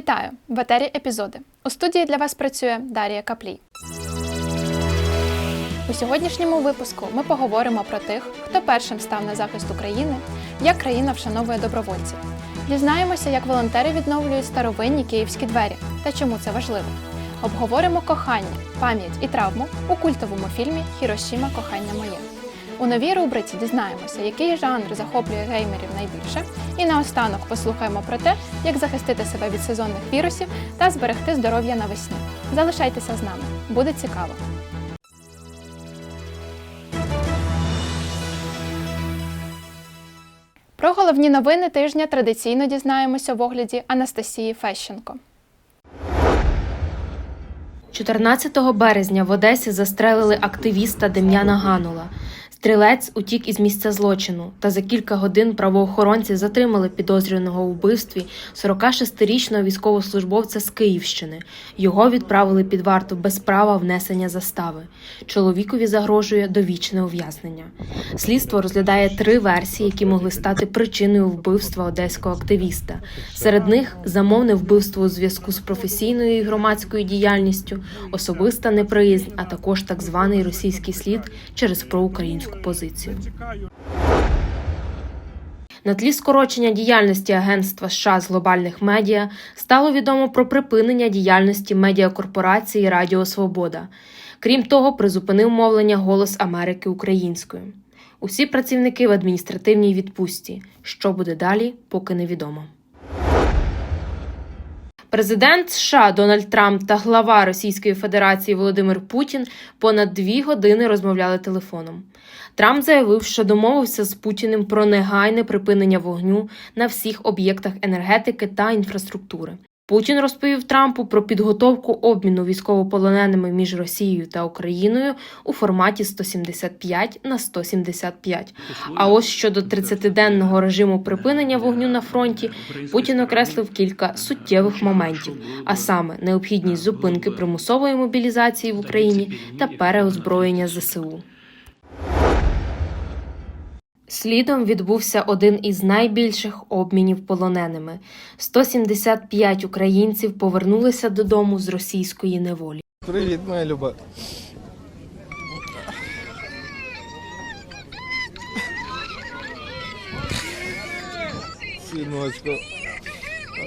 Вітаю! В етері епізоди. У студії для вас працює Дарія Каплій. У сьогоднішньому випуску ми поговоримо про тих, хто першим став на захист України, як країна вшановує добровольців. Дізнаємося, як волонтери відновлюють старовинні київські двері та чому це важливо. Обговоримо кохання, пам'ять і травму у культовому фільмі Хірошіма Кохання моє. У новій рубриці дізнаємося, який жанр захоплює геймерів найбільше, і наостанок послухаємо про те, як захистити себе від сезонних вірусів та зберегти здоров'я навесні. Залишайтеся з нами, буде цікаво. Про головні новини тижня традиційно дізнаємося в огляді Анастасії Фещенко. 14 березня в Одесі застрелили активіста Дем'яна Ганула. Стрілець утік із місця злочину, та за кілька годин правоохоронці затримали підозрюваного у вбивстві 46-річного військовослужбовця з Київщини. Його відправили під варту без права внесення застави. Чоловікові загрожує довічне ув'язнення. Слідство розглядає три версії, які могли стати причиною вбивства одеського активіста. Серед них замовне вбивство у зв'язку з професійною і громадською діяльністю, особиста неприязнь, а також так званий російський слід через проукраїнську позицію. На тлі скорочення діяльності Агентства США з глобальних медіа стало відомо про припинення діяльності медіакорпорації Радіо Свобода. Крім того, призупинив мовлення Голос Америки українською. Усі працівники в адміністративній відпустці. Що буде далі, поки невідомо. Президент США Дональд Трамп та глава Російської Федерації Володимир Путін понад дві години розмовляли телефоном. Трамп заявив, що домовився з Путіним про негайне припинення вогню на всіх об'єктах енергетики та інфраструктури. Путін розповів Трампу про підготовку обміну військовополоненими між Росією та Україною у форматі 175 на 175. А ось щодо 30-денного режиму припинення вогню на фронті, Путін окреслив кілька суттєвих моментів, а саме необхідність зупинки примусової мобілізації в Україні та переозброєння ЗСУ. Слідом відбувся один із найбільших обмінів полоненими. 175 українців повернулися додому з російської неволі. Привіт, моя люба. Синочко,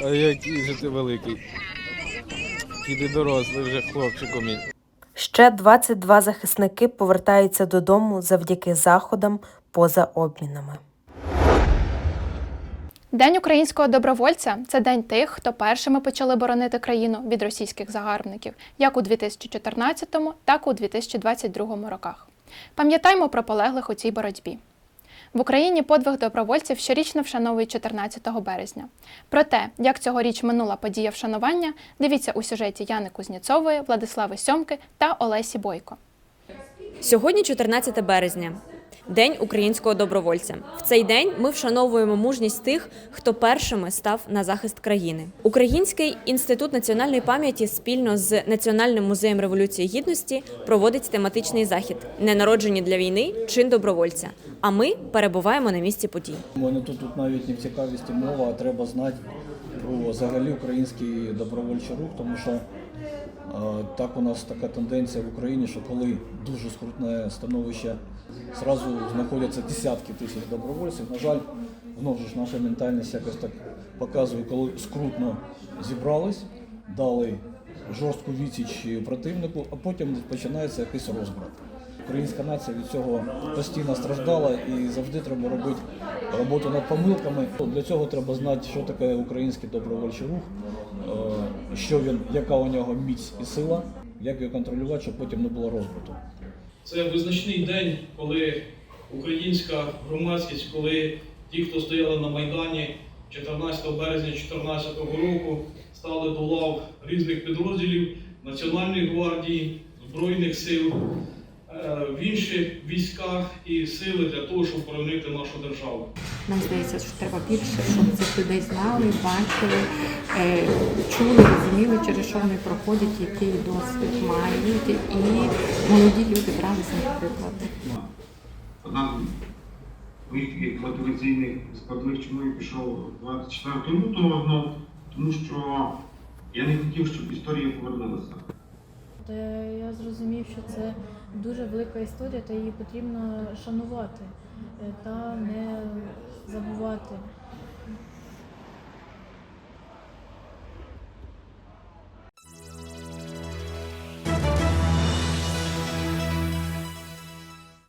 а який же ти великий. Ти дорослий вже хлопчику мій. Ще 22 захисники повертаються додому завдяки заходам поза обмінами. День українського добровольця це день тих, хто першими почали боронити країну від російських загарбників, як у 2014, так у 2022 роках. Пам'ятаймо про полеглих у цій боротьбі. В Україні подвиг добровольців щорічно вшановують 14 березня. Про те, як цьогоріч минула подія вшанування, дивіться у сюжеті Яни Кузніцової, Владислави Сьомки та Олесі Бойко. Сьогодні 14 березня. День українського добровольця. В цей день ми вшановуємо мужність тих, хто першими став на захист країни. Український інститут національної пам'яті спільно з Національним музеєм революції гідності проводить тематичний захід Ненароджені для війни чин добровольця. А ми перебуваємо на місці подій. Мене тут, тут навіть не в цікавісті мова, а треба знати про взагалі український добровольчий рух, тому що е, так у нас така тенденція в Україні, що коли дуже скрутне становище, зразу знаходяться десятки тисяч добровольців. На жаль, знову ж наша ментальність якось так показує, коли скрутно зібрались, дали жорстку відсіч противнику, а потім починається якийсь розбрат. Українська нація від цього постійно страждала і завжди треба робити роботу над помилками. Для цього треба знати, що таке український добровольчий рух, е, що він, яка у нього міць і сила, як його контролювати, щоб потім не було розбрату. Це визначний день, коли українська громадськість, коли ті, хто стояли на Майдані 14 березня 2014 року, стали до лав різних підрозділів Національної гвардії, Збройних сил, е, в інші війська і сили для того, щоб боронити нашу державу. Нам здається, що треба більше, щоб цих людей знали, бачили, чули, розуміли, через що вони проходять, який досвід мають, і молоді люди брали з них приклад. Нам вихід мотиваційних складових чому я пішов 24 лютого знов, тому що Я не хотів, щоб історія повернулася. Я зрозумів, що це дуже велика історія, та її потрібно шанувати е, та не забувати.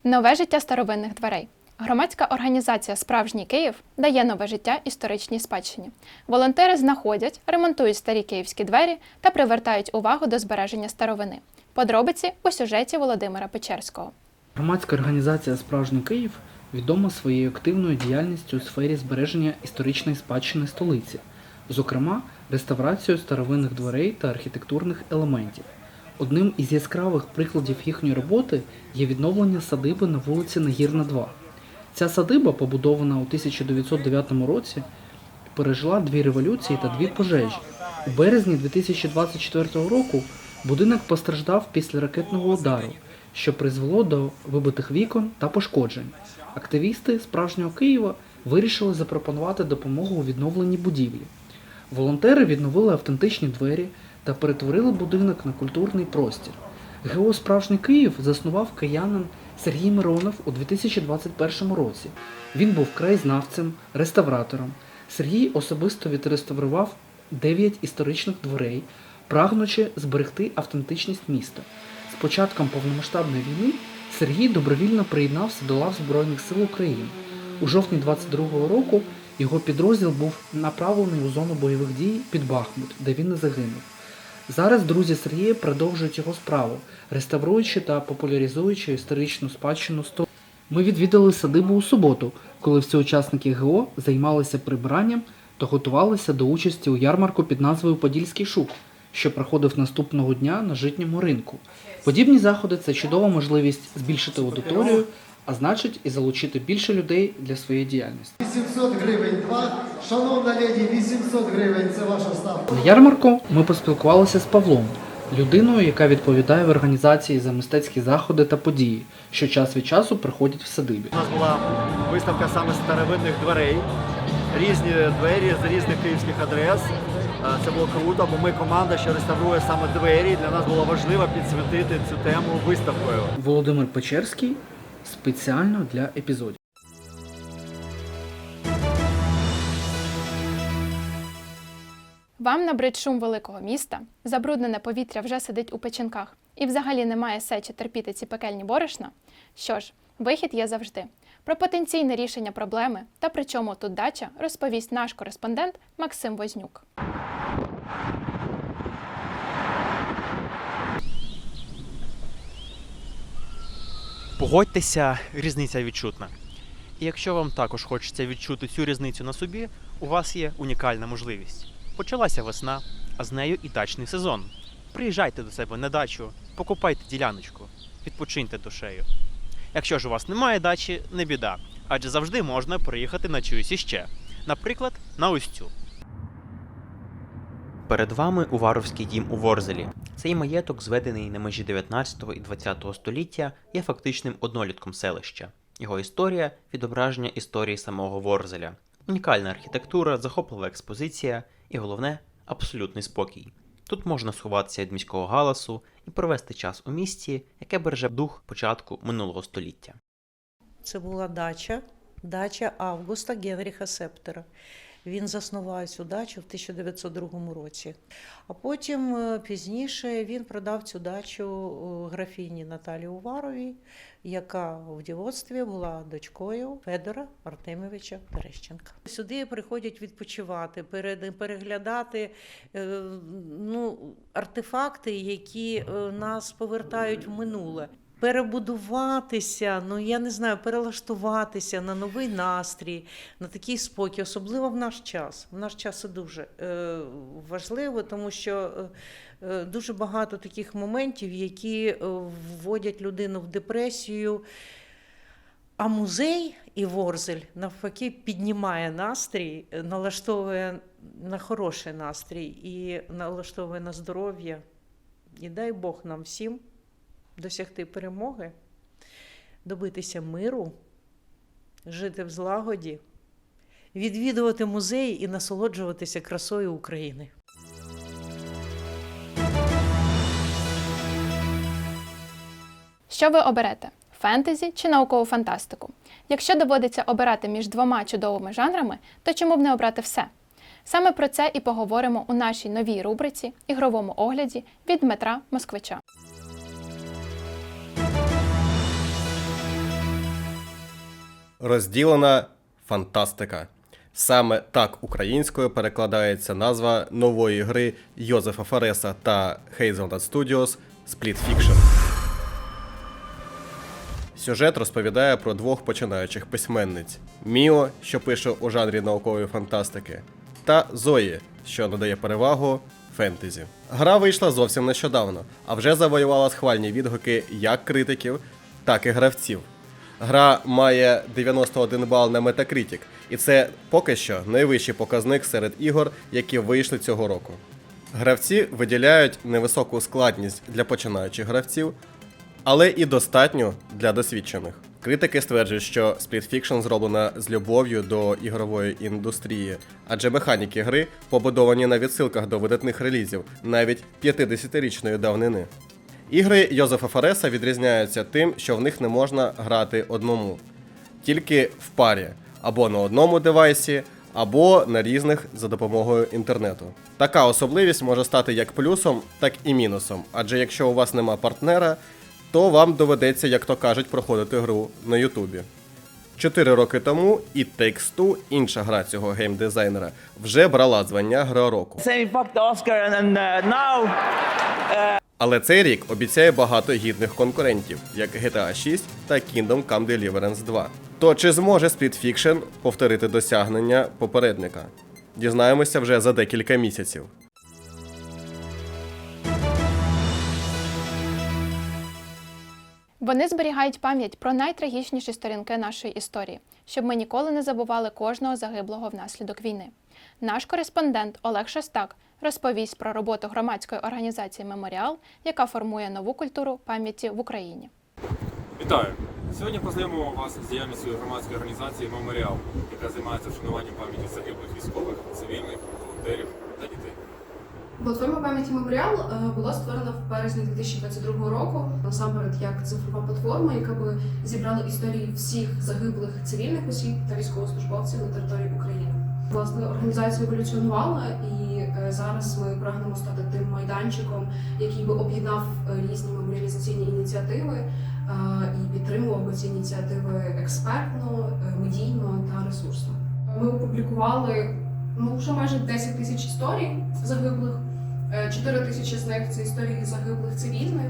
Нове життя старовинних дверей. Громадська організація Справжній Київ дає нове життя історичній спадщині. Волонтери знаходять, ремонтують старі київські двері та привертають увагу до збереження старовини. Подробиці у сюжеті Володимира Печерського. Громадська організація Справжній Київ відома своєю активною діяльністю у сфері збереження історичної спадщини столиці, зокрема реставрацією старовинних дверей та архітектурних елементів. Одним із яскравих прикладів їхньої роботи є відновлення садиби на вулиці Нагірна 2. Ця садиба, побудована у 1909 році, пережила дві революції та дві пожежі. У березні 2024 року будинок постраждав після ракетного удару, що призвело до вибитих вікон та пошкоджень. Активісти справжнього Києва вирішили запропонувати допомогу у відновленні будівлі. Волонтери відновили автентичні двері та перетворили будинок на культурний простір. ГО Справжній Київ заснував киянин Сергій Миронов у 2021 році. Він був краєзнавцем, реставратором. Сергій особисто відреставрував 9 історичних дверей, прагнучи зберегти автентичність міста. З початком повномасштабної війни Сергій добровільно приєднався до лав Збройних сил України. У жовтні 22-го року його підрозділ був направлений у зону бойових дій під Бахмут, де він не загинув. Зараз друзі Сергія продовжують його справу, реставруючи та популяризуючи історичну спадщину столиці. Ми відвідали садибу у суботу, коли всі учасники ГО займалися прибиранням та готувалися до участі у ярмарку під назвою Подільський шук, що проходив наступного дня на житньому ринку. Подібні заходи це чудова можливість збільшити аудиторію, а значить і залучити більше людей для своєї діяльності. 800 гривень два. Шановна леді, 800 гривень це ваша ставка. На ярмарку ми поспілкувалися з Павлом, людиною, яка відповідає в організації за мистецькі заходи та події, що час від часу проходять в садибі. У нас була виставка саме старовинних дверей, різні двері з різних київських адрес. Е, Це було круто, бо ми команда, що реставрує саме двері. Для нас було важливо підсвітити цю тему виставкою. Володимир Печерський спеціально для епізодів. Вам набрид шум великого міста, забруднене повітря вже сидить у печінках і взагалі немає сечі терпіти ці пекельні борошна? Що ж, вихід є завжди. Про потенційне рішення проблеми та при чому тут дача розповість наш кореспондент Максим Вознюк. Погодьтеся, різниця відчутна. І якщо вам також хочеться відчути цю різницю на собі, у вас є унікальна можливість. Почалася весна, а з нею і дачний сезон. Приїжджайте до себе на дачу, покупайте діляночку, відпочиньте душею. Якщо ж у вас немає дачі, не біда, адже завжди можна приїхати на чиюсь іще. Наприклад, на ось цю. Перед вами Уваровський дім у Ворзелі. Цей маєток, зведений на межі 19 і 20 століття, є фактичним однолітком селища. Його історія відображення історії самого Ворзеля. Унікальна архітектура, захоплива експозиція і головне абсолютний спокій. Тут можна сховатися від міського галасу і провести час у місті, яке береже дух початку минулого століття. Це була дача, дача Августа Генріха Септера. Він заснував цю дачу в 1902 році. А потім е, пізніше він продав цю дачу е, графіні Наталі Уваровій, яка в дівоцтві була дочкою Федора Артемовича Терещенка. Сюди приходять відпочивати, переглядати е, ну, артефакти, які нас повертають в минуле перебудуватися, ну я не знаю, перелаштуватися на новий настрій, на такий спокій, особливо в наш час. В наш час це дуже е, важливо, тому що е, е, дуже багато таких моментів, які е, вводять людину в депресію. А музей і Ворзель навпаки піднімає настрій, налаштовує на хороший настрій і налаштовує на здоров'я. І дай Бог нам всім досягти перемоги, добитися миру, жити в злагоді, відвідувати музеї і насолоджуватися красою України. Що ви оберете? Фентезі чи наукову фантастику? Якщо доводиться обирати між двома чудовими жанрами, то чому б не обрати все? Саме про це і поговоримо у нашій новій рубриці ігровому огляді від Дмитра Москвича. Розділена фантастика. Саме так українською перекладається назва нової гри Йозефа Фареса та Hazelnut Studios Split Fiction. Сюжет розповідає про двох починаючих письменниць: Міо, що пише у жанрі наукової фантастики, та Зої, що надає перевагу фентезі. Гра вийшла зовсім нещодавно, а вже завоювала схвальні відгуки як критиків, так і гравців. Гра має 91 бал на Metacritic, і це поки що найвищий показник серед ігор, які вийшли цього року. Гравці виділяють невисоку складність для починаючих гравців, але і достатньо для досвідчених. Критики стверджують, що Split Fiction зроблена з любов'ю до ігрової індустрії, адже механіки гри побудовані на відсилках до видатних релізів навіть 50-річної давнини. Ігри Йозефа Фареса відрізняються тим, що в них не можна грати одному, тільки в парі, або на одному девайсі, або на різних за допомогою інтернету. Така особливість може стати як плюсом, так і мінусом, адже якщо у вас нема партнера, то вам доведеться, як то кажуть, проходити гру на Ютубі. Чотири роки тому і Takes-Two, інша гра цього геймдизайнера, вже брала звання Гра року. Але цей рік обіцяє багато гідних конкурентів, як GTA 6 та Kingdom Come Deliverance 2. То чи зможе Split Fiction повторити досягнення попередника? Дізнаємося вже за декілька місяців. Вони зберігають пам'ять про найтрагічніші сторінки нашої історії, щоб ми ніколи не забували кожного загиблого внаслідок війни. Наш кореспондент Олег Шостак розповість про роботу громадської організації Меморіал, яка формує нову культуру пам'яті в Україні. Вітаю! Сьогодні познайомимо вас з діяльністю громадської організації Меморіал, яка займається вшануванням пам'яті загиблих військових, цивільних, волонтерів. Платформа пам'яті Меморіал е, була створена в березні 2022 року, насамперед як цифрова платформа, яка би зібрала історії всіх загиблих цивільних осіб та військовослужбовців на території України. Власне, організація еволюціонувала, і е, зараз ми прагнемо стати тим майданчиком, який би об'єднав е, різні меморіалізаційні ініціативи і підтримував би ці ініціативи експертно, медійно та ресурсно. Ми опублікували ну вже майже 10 тисяч історій загиблих. 4 тисячі з них це історії загиблих цивільних.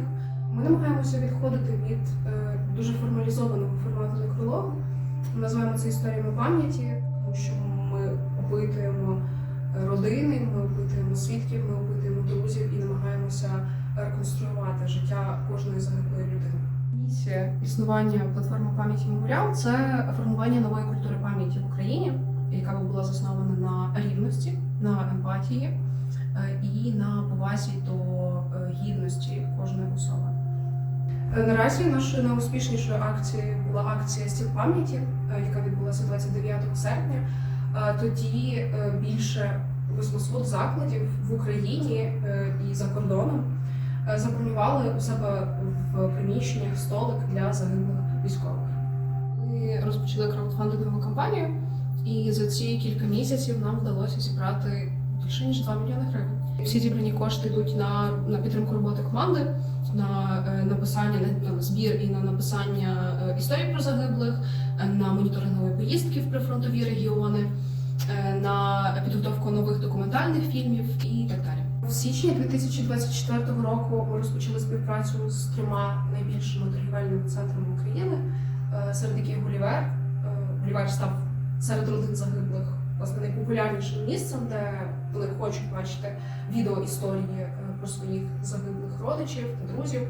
Ми намагаємося відходити від е, дуже формалізованого формату некрологу. Ми називаємо це історіями пам'яті, тому що ми опитуємо е, родини, ми опитуємо свідків, ми опитуємо друзів і намагаємося реконструювати життя кожної загиблої людини. Місія існування платформи пам'яті Меморіал це формування нової культури пам'яті в Україні, яка би була заснована на рівності, на емпатії е, і на повазі до е, гідності кожної особи. Е, Наразі нашою найуспішнішою акцією була акція стіл пам'яті, яка відбулася 29 серпня. Тоді більше 800 закладів в Україні і за кордоном забронювали у себе в приміщеннях столик для загиблих військових. Ми розпочали краудфандингову кампанію, і за ці кілька місяців нам вдалося зібрати більше ніж 2 мільйони гривень. Всі зібрані кошти йдуть на, на підтримку роботи команди, на е, написання на, на збір і на написання е, історій про загиблих, е, на моніторингові поїздки в прифронтові регіони, на підготовку нових документальних фільмів і так далі. В січні 2024 року ми розпочали співпрацю з трьома найбільшими торгівельними центрами України, серед яких Гулівер. Гулівер став серед родин загиблих власне найпопулярнішим місцем, де вони хочуть бачити відео історії е, про своїх загиблих родичів та друзів.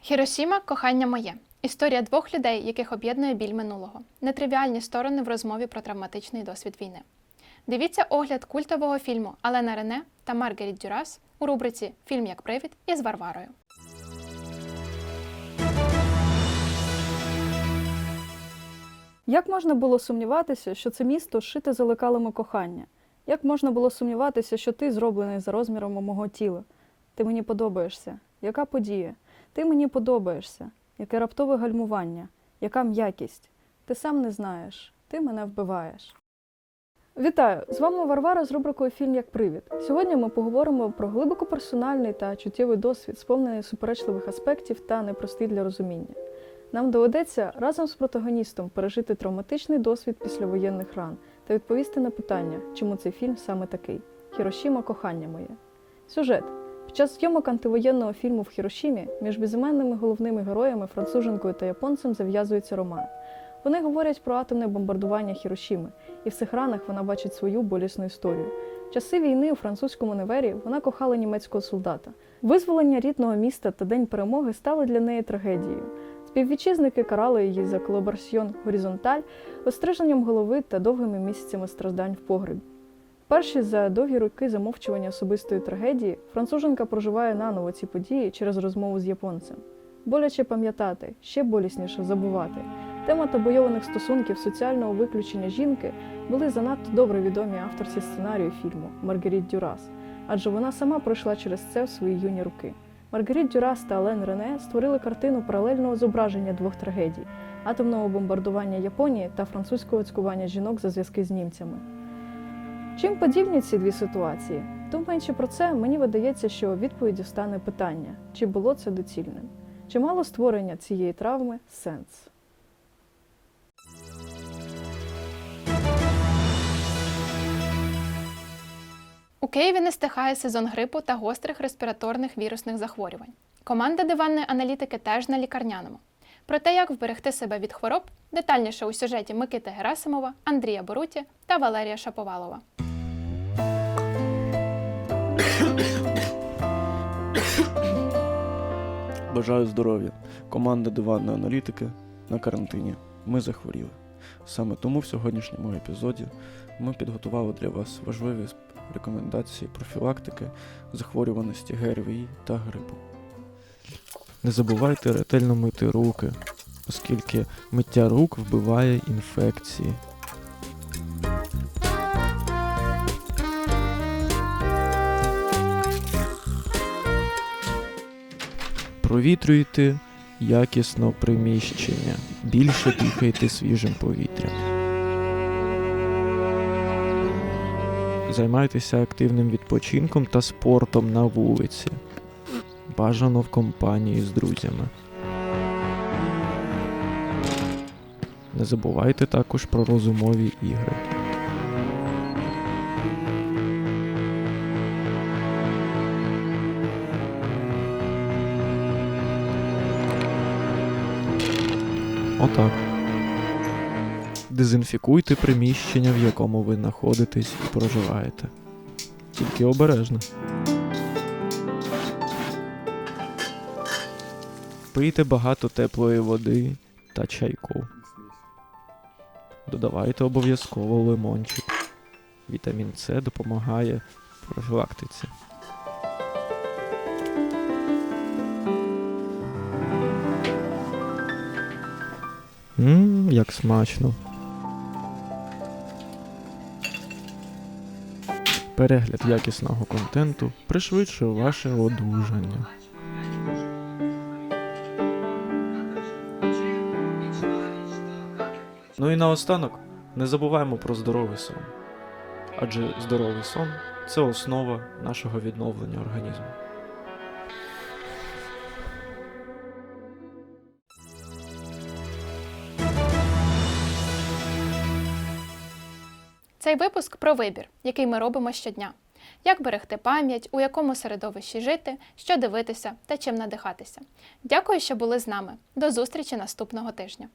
Хіросіма кохання моє. Історія двох людей, яких об'єднує біль минулого. Нетривіальні сторони в розмові про травматичний досвід війни. Дивіться огляд культового фільму Алена Рене та Маргаріт Дюрас у рубриці Фільм як привід із Варварою. Як можна було сумніватися, що це місто шите за лекалами кохання? Як можна було сумніватися, що ти зроблений за розміром мого тіла? Ти мені подобаєшся. Яка подія? Ти мені подобаєшся. Яке раптове гальмування? Яка м'якість? Ти сам не знаєш. Ти мене вбиваєш. Вітаю! З вами Варвара з рубрикою Фільм як привід. Сьогодні ми поговоримо про глибоко персональний та чуттєвий досвід, сповнений суперечливих аспектів та непростий для розуміння. Нам доведеться разом з протагоністом пережити травматичний досвід післявоєнних ран та відповісти на питання, чому цей фільм саме такий Хірошіма кохання моє. Сюжет. Під час зйомок антивоєнного фільму в Хірошімі між безіменними головними героями, француженкою та японцем, зав'язується роман. Вони говорять про атомне бомбардування Хірошіми, і в цих ранах вона бачить свою болісну історію. Часи війни у французькому невері вона кохала німецького солдата. Визволення рідного міста та День перемоги стали для неї трагедією. Співвітчизники карали її за колаборсьйон горизонталь, остриженням голови та довгими місяцями страждань в погребі. Перші за довгі роки замовчування особистої трагедії француженка проживає наново ці події через розмову з японцем. Боляче пам'ятати, ще болісніше забувати. Тема табойованих стосунків соціального виключення жінки були занадто добре відомі авторці сценарію фільму Маргаріт Дюрас, адже вона сама пройшла через це в свої юні роки. Маргаріт Дюрас та Ален Рене створили картину паралельного зображення двох трагедій атомного бомбардування Японії та французького цькування жінок за зв'язки з німцями. Чим подібні ці дві ситуації? Думаючи про це, мені видається, що відповіддю стане питання, чи було це доцільним, чи мало створення цієї травми сенс. У Києві не стихає сезон грипу та гострих респіраторних вірусних захворювань. Команда диванної аналітики теж на лікарняному. Про те, як вберегти себе від хвороб, детальніше у сюжеті Микити Герасимова, Андрія Боруті та Валерія Шаповалова. Бажаю здоров'я. Команда диванної аналітики на карантині. Ми захворіли. Саме тому в сьогоднішньому епізоді ми підготували для вас важливі рекомендації профілактики захворюваності ГРВІ та грипу. Не забувайте ретельно мити руки, оскільки миття рук вбиває інфекції. Провітрюйте якісно приміщення. Більше дихайте свіжим повітрям. Займайтеся активним відпочинком та спортом на вулиці. Бажано в компанії з друзями. Не забувайте також про розумові ігри. Отак. Дезінфікуйте приміщення, в якому ви знаходитесь і проживаєте. Тільки обережно. Пийте багато теплої води та чайку. Додавайте обов'язково лимончик. Вітамін С допомагає профілактиці. Ммм, як смачно. Перегляд якісного контенту пришвидшує ваше одужання. Ну і наостанок не забуваємо про здоровий сон. Адже здоровий сон це основа нашого відновлення організму. Випуск про вибір, який ми робимо щодня. Як берегти пам'ять, у якому середовищі жити, що дивитися та чим надихатися. Дякую, що були з нами. До зустрічі наступного тижня.